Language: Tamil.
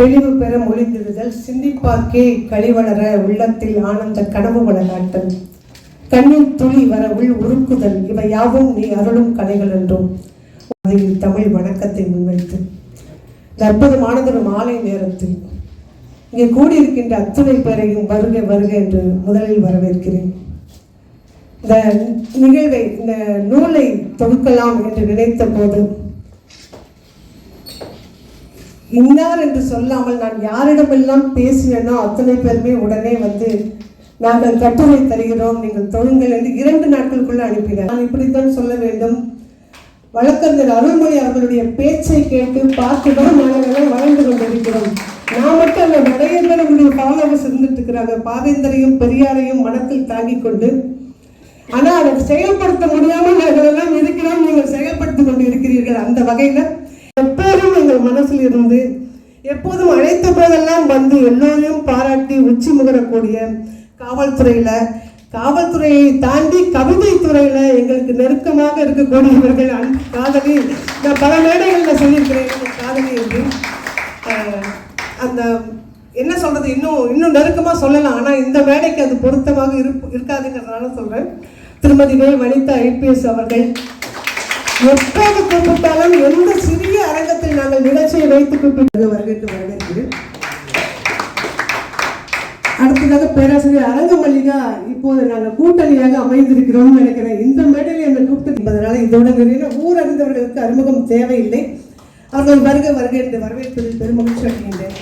தெளிவு பெற மொழிந்திடுதல் சிந்திப்பாக்கே கழிவளர உள்ளத்தில் ஆனந்த கனவு வளராட்டல் கண்ணில் துளி வர உள் உருக்குதல் இவை யாவும் நீ அருளும் கலைகள் என்றும். அதில் தமிழ் வணக்கத்தை முன்வைத்து. இந்த அற்புதமானதொரு மாலை நேரத்தில். இங்கே கூடியிருக்கின்ற அத்துணை பேரையும் வருக வருக என்று முதலில் வரவேற்கிறேன். இந்த நிகழ்வை இந்த நூலை தொகுக்கலாம் என்று நினைத்த போது இன்னார் என்று சொல்லாமல் நான் யாரிடமெல்லாம் பேசினேனோ அத்தனை பேருமே உடனே வந்து நாங்கள் கட்டுரை தருகிறோம் நீங்கள் தொழுங்கள் என்று இரண்டு நாட்களுக்குள்ள அனுப்பினார். நான் இப்படித்தான் சொல்ல வேண்டும். வழக்கறிஞர் அருள்மொழி அவர்களுடைய பேச்சை கேட்டு பார்த்துதான் நாங்கள் வளர்ந்து கொண்டிருக்கிறோம். நான் மட்டும் அந்த நிறைய பேர் உங்களுடைய ஃபாலோவர்ஸ் இருந்துட்டு இருக்கிறாங்க. பாவேந்தரையும் பெரியாரையும் மனத்தில் தாங்கிக் கொண்டு ஆனால் அதை செயல்படுத்த முடியாமல் நாங்கள் எல்லாம் இருக்கிறோம். நீங்கள் செயல்படுத்திக் கொண்டு இருக்கிறீர்கள் அந்த வகையில் இருந்து எப்போதும் அழைத்த போதெல்லாம் வந்து எல்லோரையும் பாராட்டி உச்சி முகரக்கூடிய காவல்துறையில காவல்துறையை தாண்டி கவிதை துறையில எங்களுக்கு நெருக்கமாக இருக்கக்கூடியவர்கள் அன் காதலி நான் பல மேடைகளில் சொல்லியிருக்கிறேன் காதலி என்று. அந்த என்ன சொல்றது இன்னும் இன்னும் நெருக்கமா சொல்லலாம் ஆனா இந்த மேடைக்கு அது பொருத்தமாக இருப்பு இருக்காதுங்கிறதுனால சொல்றேன். திருமதி வே. வனிதா ஐபிஎஸ் அவர்கள் எப்போது கூப்பிட்டாலும் எந்த சிறிய அரங்கத்தில் நாங்கள் நிகழ்ச்சியை வைத்து கூப்பிட்டு வருகின்ற வரவேற்கிறேன். அடுத்ததாக பேராசிரியர் அரங்க மல்லிகா இப்போது நாங்கள் கூட்டணியாக அமைந்திருக்கிறோம் நினைக்கிறேன். இந்த மேடையில் என்னை கூப்பிட்டு என்பதனால இதோட நிறைய ஊர் அறிந்தவர்களுக்கு அறிமுகம் தேவையில்லை. அவர்கள் வருக வருக வரவேற்பதில் பெருமகிழ்ச்சி அடைகின்றேன்.